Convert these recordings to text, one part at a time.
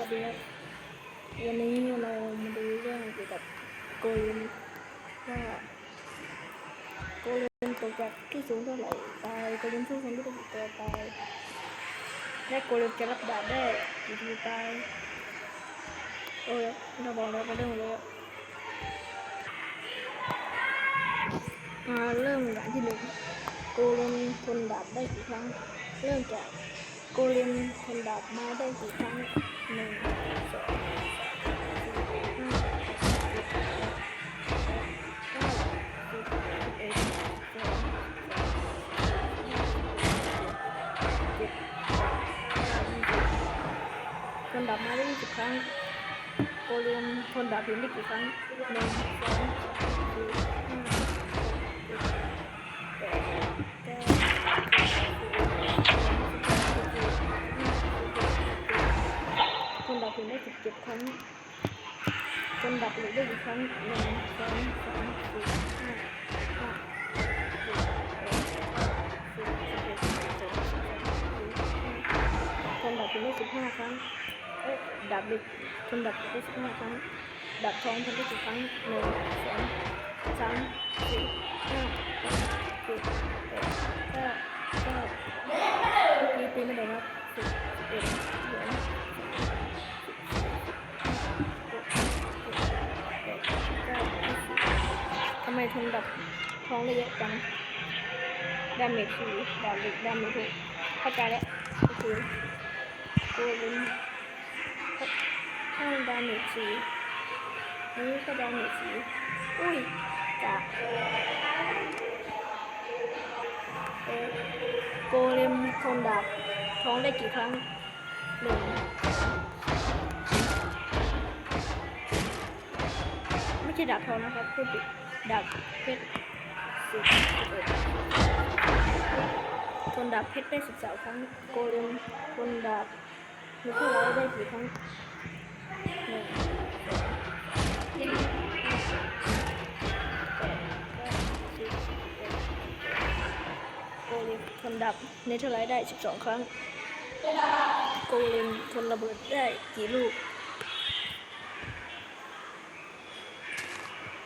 วัสดีครับวันนี้เรามาดูเรื่องเกี่ยวกับโกเลมว่าโกเลมตกจากที่สูงเท่าไหร่ตายโกเลมสู้คนไม่ได้กี่ตัวตายและโกเลมจะรับดาบได้กี่ทีตายโอ้ยเราบอกแล้วมาเริ่มเลยมาเริ่มอย่างที่หนึ่งโกเลมทนดาบได้กี่ครั้ง เริ่มจากโกเลมทนดาบมาได้กี่ครั้ง หนึ่งสองห้าหกเจ็ดแปดเก้าสิบสิบเอ็ดสิบสองเจ็ดแปดเก้ายี่สิบทนดาบมาได้ยี่สิบครั้งโกเลมทนดาบเพียงได้กี่ครั้งหนึ่งสองสามสี่ คนดับเพียงได้สิบเจ็ดครั้งคนดับหลือได้อีกครั้งหนึ่งสองสามสี่ห้าหกเจ็ดแปดสิบสิบเอ็ดสิบสองสิบสามสี่ห้าคนดับเพียงได้สิบห้าครั้งเอ๊ะดับเด็กคนดับได้สิบห้าครั้ง ดับทองทำได้กี่ครั้งหนึ่งสองสามสี่ห้าหกเจ็ดแปดเก้าเก้าเมื่อกี้ตีไม่ได้ครับสิบเอ็ด ทำไมทนดับทองได้เยอะจังดาเมจคือดาเมจดาเมจเข้าใจแล้วก็คือตัวเป็นข้างดาเมจสีนี่ก็ดาเมจสีอุ้ยจากโกเลมทนดาบท้องได้กี่ครั้งหนึ่งไม่ใช่ดาบทองนะครับพูดผิด ดาบเพชรสิบเอ็ดทนดาบเพชรได้สิบสามครั้งโกเลมทนดาบมีเท่าไรได้กี่ครั้งหนึ่งสองสี่ห้าแปดเก้าสิบเอ็ดโกเลมทนดับเนเธอร์ไลท์ได้สิบสองครั้งโกเลมทนระเบิดได้กี่ลูก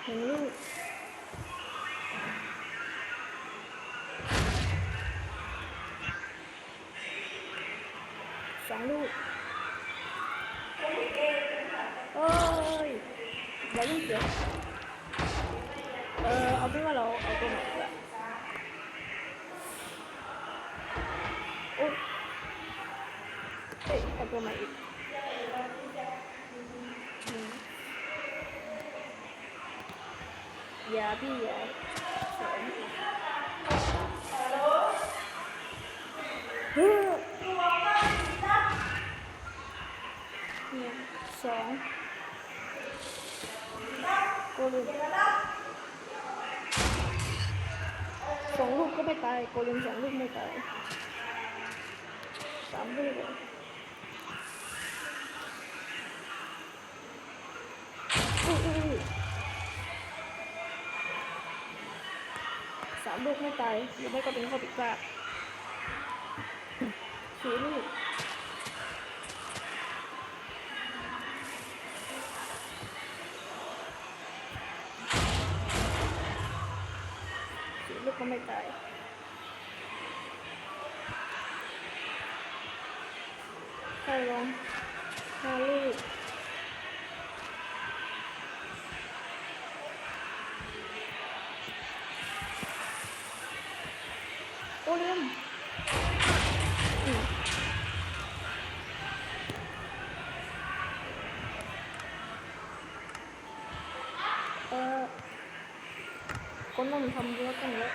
หนึ่งลูก องลูก โอ้ยอย่าเพิ่งเสียเออเอาเป็นว่าเราเอาตัวไหนโอ้ยเอ้ยเอาตัวใหม่อีกอย่าพี่อย่าสองเฮ้ยหนึ่ง สองโกลิมสองลูกก็ไม่ตายโกลิมสองลูกไม่ตายสามลูกเลยอุ้ยอุ้ยอุ้ยสามลูกไม่ตายหรือไม่ก็เป็นข้อผิดพลาดสี่ลูก ก็ไม่ตายใช่ลงหาลูกโอ้ลืมอืมเออ คนต้อง ทำเยอะ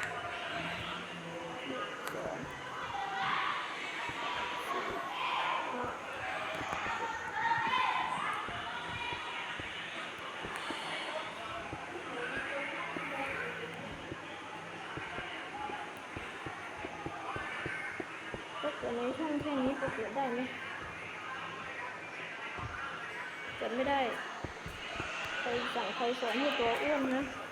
ก็เกิดในช่องแค่นี้ก็เกิดได้ไหมเกิดไม่ได้ใครสั่งใครสอนให้ตัวอ้วนนะ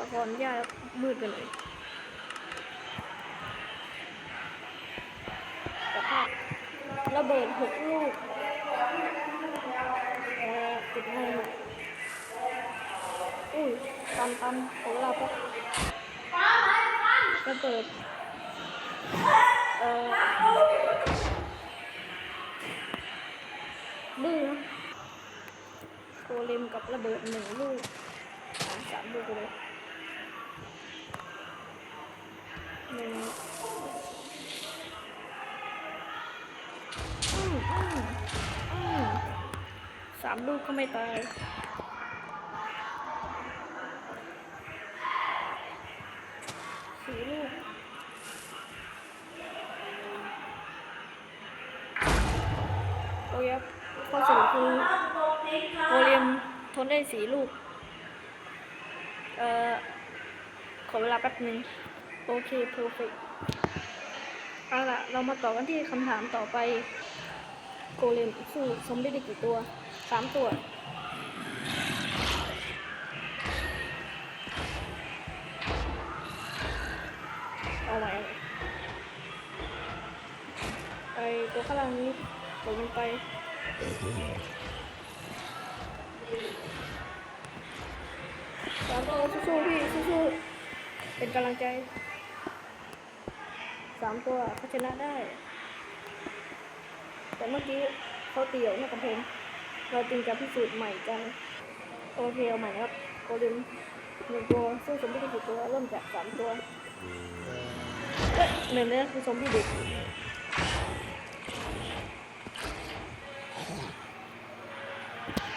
เดี๋ยวขออนุญาตมืดไปเลยแต่ภาพระเบิดหกลูกเออติดไม้หน่อยอุ้ยตันตันของเวลาแป๊บระเบิดเออดื้อโกเลมกับระเบิดหนึ่งลูกสามสามลูกเลยหนึ่งอืมอืมอืม สามลูกก็ไม่ตายสี่ลูกโอเคครับข้อสรุปคือโอเลียมทนได้สี่ลูก เอ่อ ขอเวลาแป๊บหนึ่ง โอเคเพอร์เฟกเอาล่ะเรามาต่อกันที่คำถามต่อไป โกเลมสู้ซอมบี้ได้กี่ตัวสามตัว เอาไว้ไปตัวข้างล่างนี้ตกลงไปแล้วก็สู้ๆพี่สู้ๆเป็นกำลังใจ สามตัวเขาชนะได้ แต่เมื่อกี้เขาเตี่ยวหน้ากำแพงเราจึงจะพิสูจน์ใหม่กัน โอเคเอาใหม่นะครับโกลิมหนึ่งตัวสู้สมบี้ได้กี่ตัวเริ่มจากสามตัวเอ้ยหนึ่งเนี่ยคือสมบี้เด็ก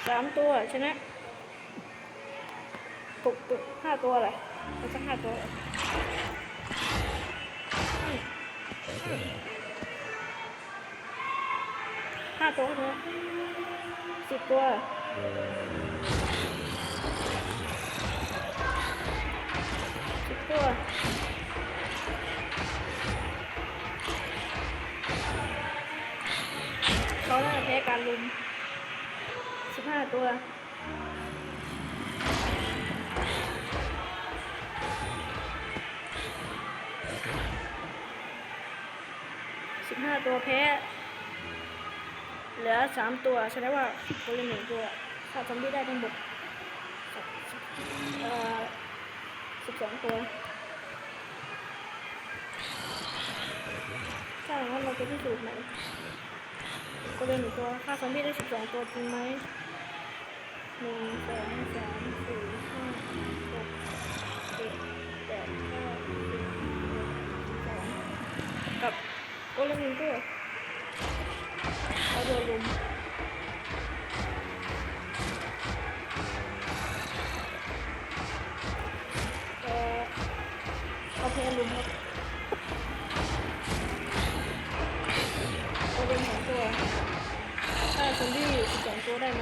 สามตัวชนะตกตกห้าตัวเลยเอาสักห้าตัว ห้าตัวเถอะสิบตัวสิบตัวเขาน่าจะแพ้การลุมสิบห้าตัวาตัวแพ้ เหลือสามตัวแสดงว่าตัวละหนึ่งตัวถ้าซอมบี้ได้ทั้งหมดเอ่อสิบสองตัวถ้าอย่างนั้นเราจะพิสูจน์ไหมตัวละหนึ่งตัวถ้าซอมบี้ได้สิบสองตัวจริงไหมหนึ่งสองสามสี่ห้าหกเจ็ดแปดเก้าสิบเอ็ดสิบสองกับ ตัวละหนึ่งตัวเอาโดนลุมเอ่อเอาเพลลุมครับเอาเป็นสองตัวถ้าซอมบี้สิบสองตัวได้ไหม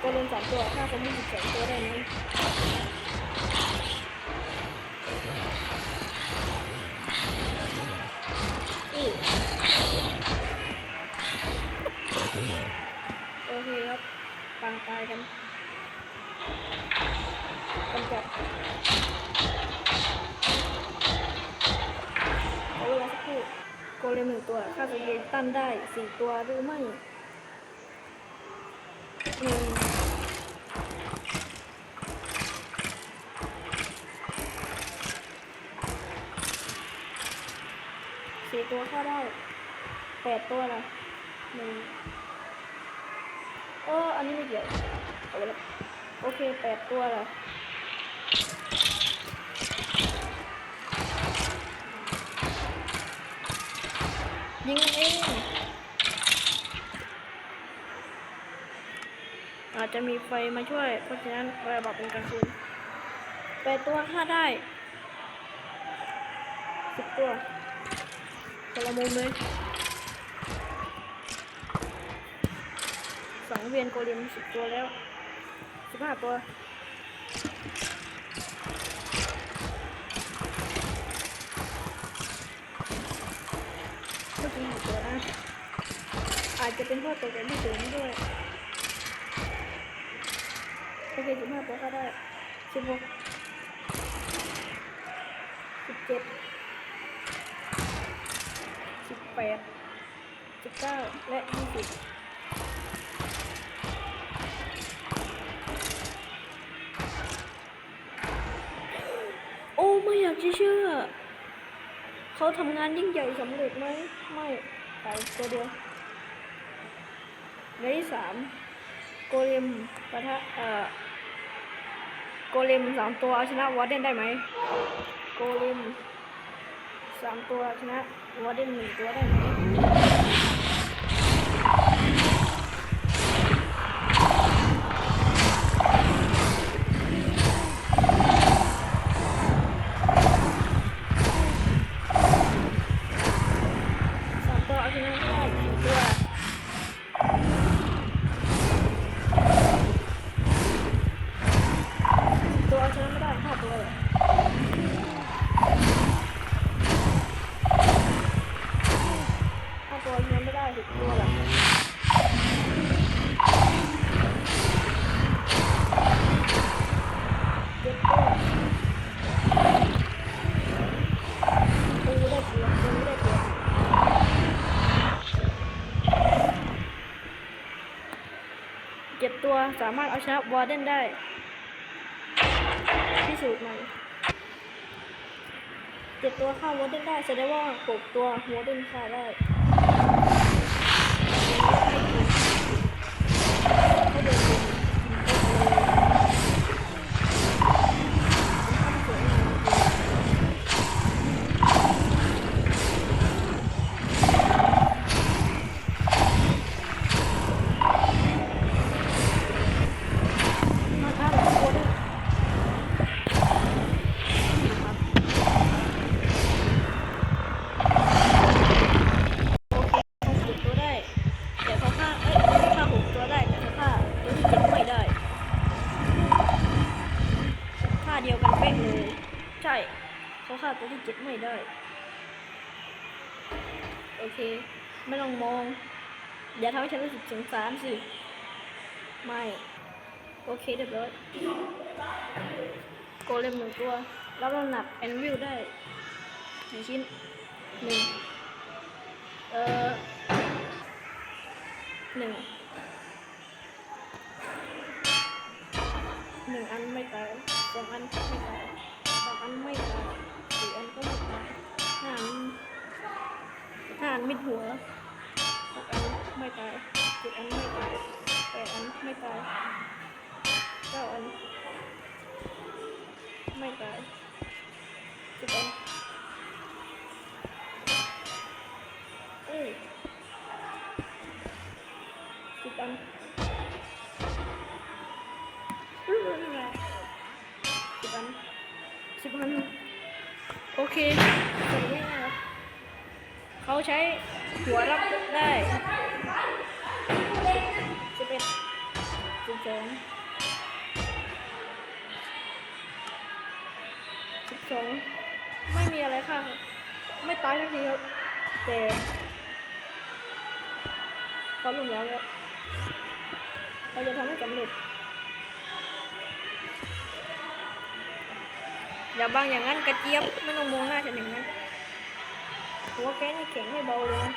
ตัวเล่นสามตัวถ้าซอมบี้สิบสองตัวได้ไหม ตัวถ้าจะเยนตั้นได้สี่ตัวหรือไม่หนึ่งสี่ตัวเข้าได้แปดตัวละหนึ่งเอออันนี้ไม่เกี่ยวเอาไปแล้วโอเคแปดตัวละ ยิงกันเองอาจจะมีไฟมาช่วย เพราะฉะนั้นระบบเป็นกลางคืนแปดตัวฆ่าได้สิบตัวคนละมุมเลยสองเวียนโกเลมสิบตัวแล้วสิบห้าตัว ทั้ตัวนะ อาจจะเป็นพวกตัวแญ่ไม่สูงด้วยโอเคสิบห้าตัวก็ได้สิบหกสิบเจ็ดสิบแปดสิบเก้าและยี่สิบ เขาทำงานยิ่งใหญ่สำเร็จไหมไม่ไปตัวเดียวในที่สามโกเลมปะทะเอ่อโกเลมสามตัวเอาชนะวอร์เดนได้ไหมโกเลมสามตัวชนะวอร์เดนหนึ่งตัวได้ไหม ตัวเอาชนะไม่ได้สิบตัวละเจ็ดตัวปูได้เปรียบปูได้เปรียบเจ็ดตัวสามารถเอาชนะวอร์เดนได้พิสูจน์ใหม่เจ็ดตัวฆ่าวอร์เดนได้แสดงว่าหกตัววอร์เดนฆ่าได้ไม่เดินบนสวยงามมาฆ่าหลังวอร์เดน โอเคเขาสิบตัวได้ แต่เขาฆ่าเอ้ยเขาฆ่าหกตัวได้ แต่เขาฆ่าตัวที่เจ็ดไม่ได้ฆ่าเดียวกันเป๊ะเลย ใช่ เขาฆ่าตัวที่เจ็ดไม่ได้ โอเค ไม่ต้องมอง อย่าทำให้ฉันรู้สึกสงสารสิ ไม่ โอเคเรียบร้อยโกเลมหนึ่งตัวรับน้ำหนักแอนวิลได้กี่ชิ้นหนึ่งเอ่อหนึ่งหนึ่งอันไม่ตายสองอันไม่ตายสามอันไม่ตายสี่อันก็ไม่ตายห้าอันห้าอันมิดหัว ไม่ตายเจ็ดอันไม่ตายแปดอันไม่ตายเก้าอัน ไม่ตายสิบอันเอ้ยสิบอันอื้อสิบอันสิบอันโอเคสวยมากเขาใช้หัวรับได้ อ็ดสิบสองสิบสองไม่มีอะไรค่ะ ไม่ตายสักทีครับแต่เขาลงแล้วครับเราจะทำให้สำเร็จอย่าบังอย่างนั้นกระเจี๊ยบไม่ต้องมองหน้าฉันอย่างนั้นหัวแกนี่แข็งไม่เบาเลยนะ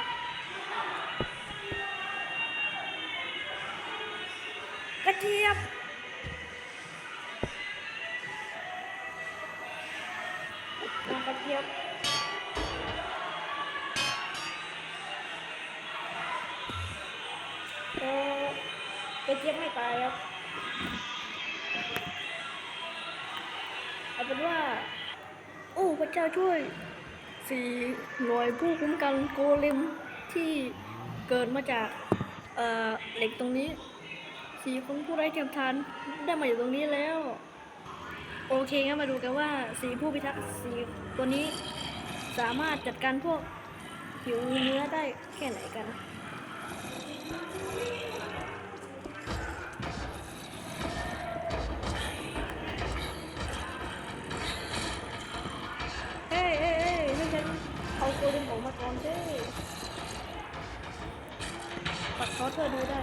กระเจี๊ยบมากระเจี๊ยบเออกระเจี๊ยบไม่ตายครับเอาเป็นว่า โอ้พระเจ้าช่วยสี่หน่วยผู้คุ้มกันโกเลมที่เกิดมาจาก เอ่อ เหล็กตรงนี้ สี่คนผู้ไร้เทียมทานได้มาอยู่ตรงนี้แล้ว โอเคงั้นมาดูกันว่าสีผู้พิทักษ์สีตัวนี้สามารถจัดการพวกผิวเนื้อได้แค่ไหนกันเอ้ยเอ้ยเอ้ยให้ฉันเอาตัวดึงออกมาก่อนสิปัดคอเธอดูได้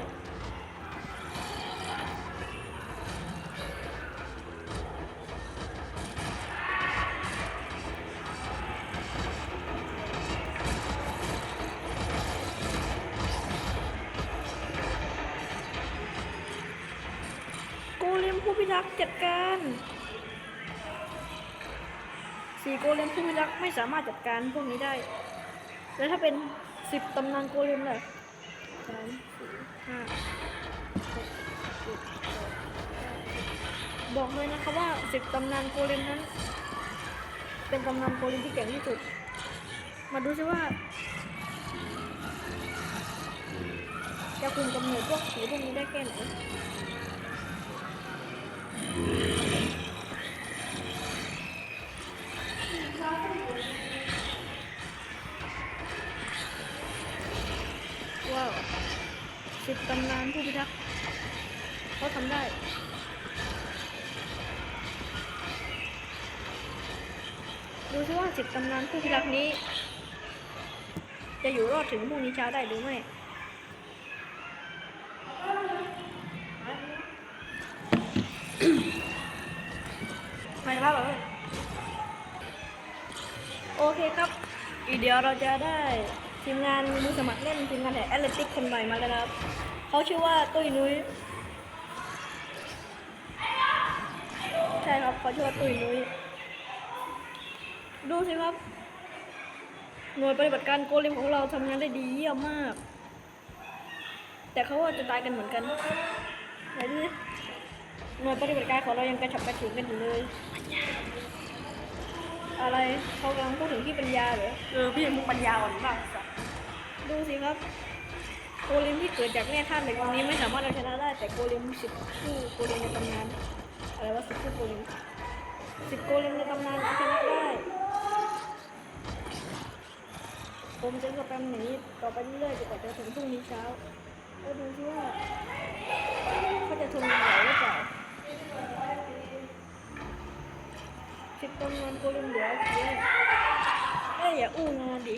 เลมผู้พิทักไม่สามารถจัดการพวกนี้ได้ แล้วถ้าเป็นสิบตำนานโกเลมล่ะสามสี่ห้าหกเจ็ดบอกเลยนะคะว่าสิบตำนานโกเลมนั้น เป็นตำนานโกเลมที่เก่งที่สุด มาดูซิว่าจะคุมกำเนิดพวกผีพวกนี้ได้แค่ไหน ว้าว สิบตำนานผู้พิทักษ์เขาทำได้ดูซิว่าสิบตำนานผู้พิทักษ์นี้ จะอยู่รอดถึงพรุ่งนี้เช้าได้หรือไม่ไม่ครับโอเคครับอีเดียวเราจะได้ ทีมงานมือสมัครเล่นทีมงานแห่แอตเลติกคนใหม่มาแล้วนะครับเขาชื่อว่าตุ้ยนุ้ยใช่ครับเขาชื่อว่าตุ้ยนุ้ยดูสิครับ หน่วยปฏิบัติการโกเลมของเราทำงานได้ดีเยี่ยมมาก แต่เขาว่าจะตายกันเหมือนกันไหนดูดิหน่วยปฏิบัติการของเรายังกระฉับกระเฉงกันอยู่เลย อะไรเขากำลังพูดถึงที่ปัญญาเหรอเออพี่มึงปัญญาอ่อนมากสั ดูสิครับ โกเลมที่เกิดจากแม่ธาตุเหล็กตรงนี้ไม่สามารถเอาชนะได้ แต่โกเลมสิบคู่โกเลมในตำนานอะไรวะสิบคู่โกเลมสิบโกเลมในตำนานเอาชนะได้ผมจะสแปมหนีต่อไปเรื่อยๆจนกว่าจะถึงพรุ่งนี้เช้าแล้วดูสิว่าเขาจะทนไหวหรือเปล่าสิบตำนานโกเลมเหลือเพียงเอ้ยอย่าอู้งานดิ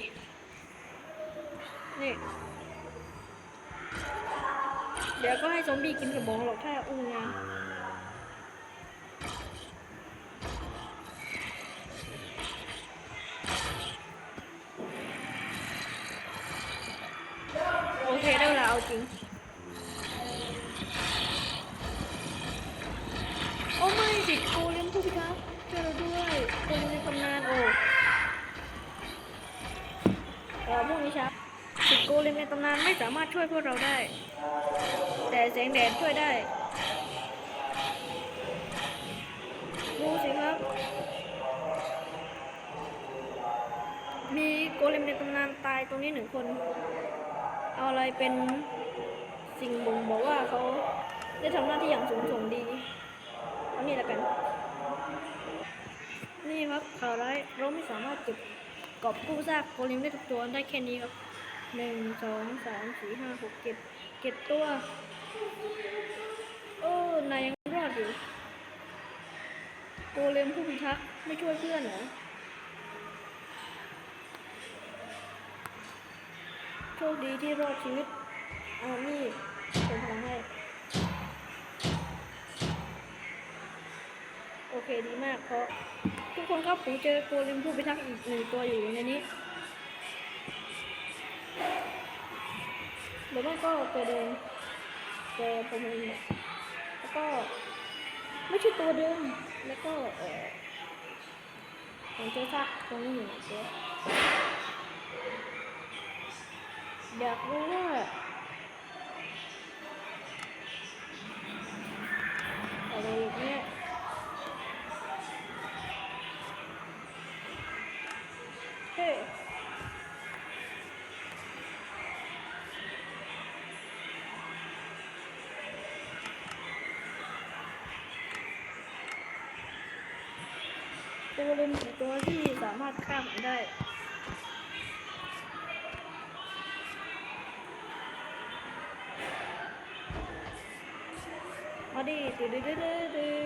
นี่ เดี๋ยวก็ให้ซอมบี้กินกระบองหรอกถ้าอู้งานโอเคได้เวลาเอาจริง โอ้ไม่สิโกเลมผู้พิทักษ์ช่วยเราด้วยโกเลมในตำนานโอ้เออพวกนี้ครับสิ โกเลมในตำนานไม่สามารถช่วยพวกเราได้ แต่แสงแดดช่วยได้ดูสิครับ มีโกเลมในตำนานตายตรงนี้หนึ่งคน เอาอะไรเป็นสิ่งบ่งบอกว่าเขาได้ทำหน้าที่อย่างสูงส่งดีเอานี่แล้วกัน นี่ครับข่าวร้ายเราไม่สามารถเก็บกอบกู้ซากโกเลมได้ทุกตัวได้แค่นี้ครับ หนึ่งสองสามสี่ห้าหกเจ็ดเจ็ดตัว โอ้นายยังรอดอยู่โกเลมผู้พิทักษ์ไม่ช่วยเพื่อนเหรอโชคดีที่รอดชีวิตเอานี่เป็นพลังให้ โอเคดีมากเพราะ ทุกคนครับผมเจอโกเลมผู้พิทักษ์อีกหนึ่งตัวอยู่ในนี้ รือไม่ก็ตัวเดิมแต่ผมเองเนี่ยแล้วก็ไม่ใช่ตัวเดิมแล้วก็เออผมจอซากตรงนี้หน่อยเจออยากรู้ว่าอะไรอย่างเงี้ยเฮ้ วเล่นกี่ตัวที่สามารถฆ่าผมได้มาดิดื้อดื้อดื้อดื้อดื้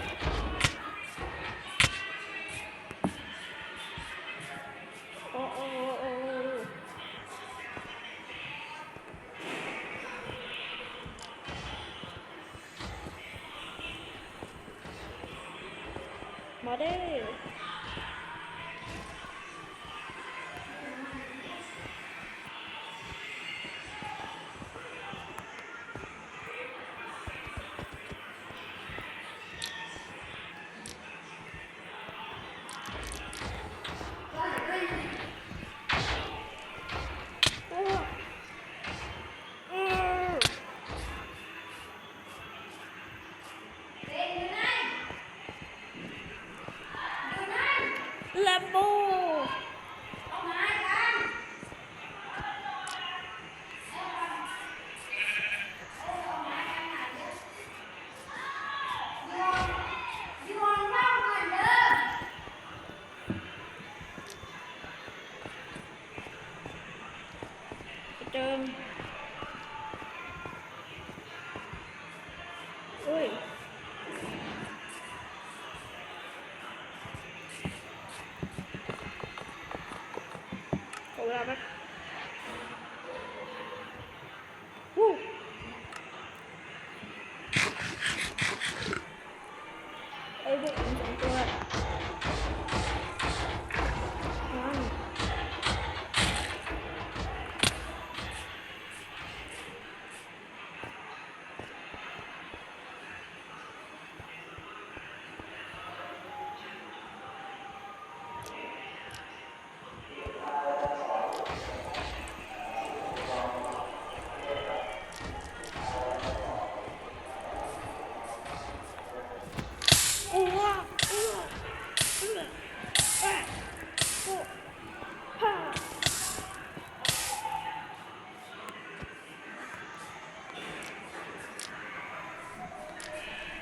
แล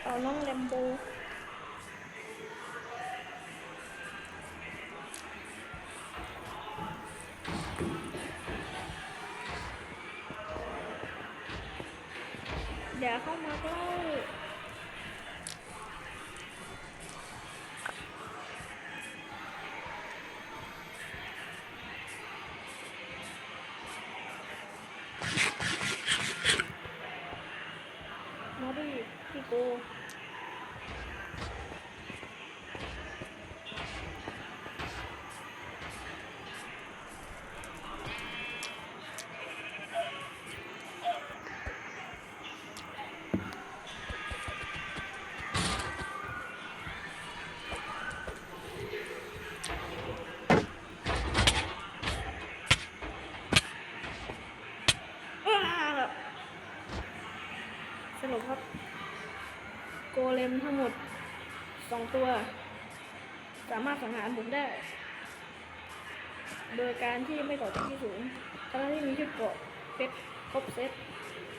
เอาน้องแลมโบอย่าเข้ามาใก เลมทั้งหมดสองตัว สามารถสังหารผมได้ โดยการที่ไม่ต่อจากที่สูงทั้งที่มีชุดเกราะเพชรครบเซต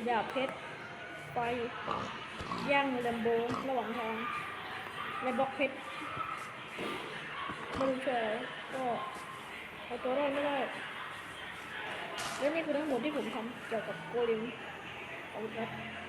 ดาบเพชรไฟย่างแลมโบระหว่างทางและบล็อกเพชรไม่รู้เชื่ออะไรก็เอาตัวรอดไม่ได้และนี่คือทั้งหมดที่ผมทำเกี่ยวกับโกเลมขอบคุณครับ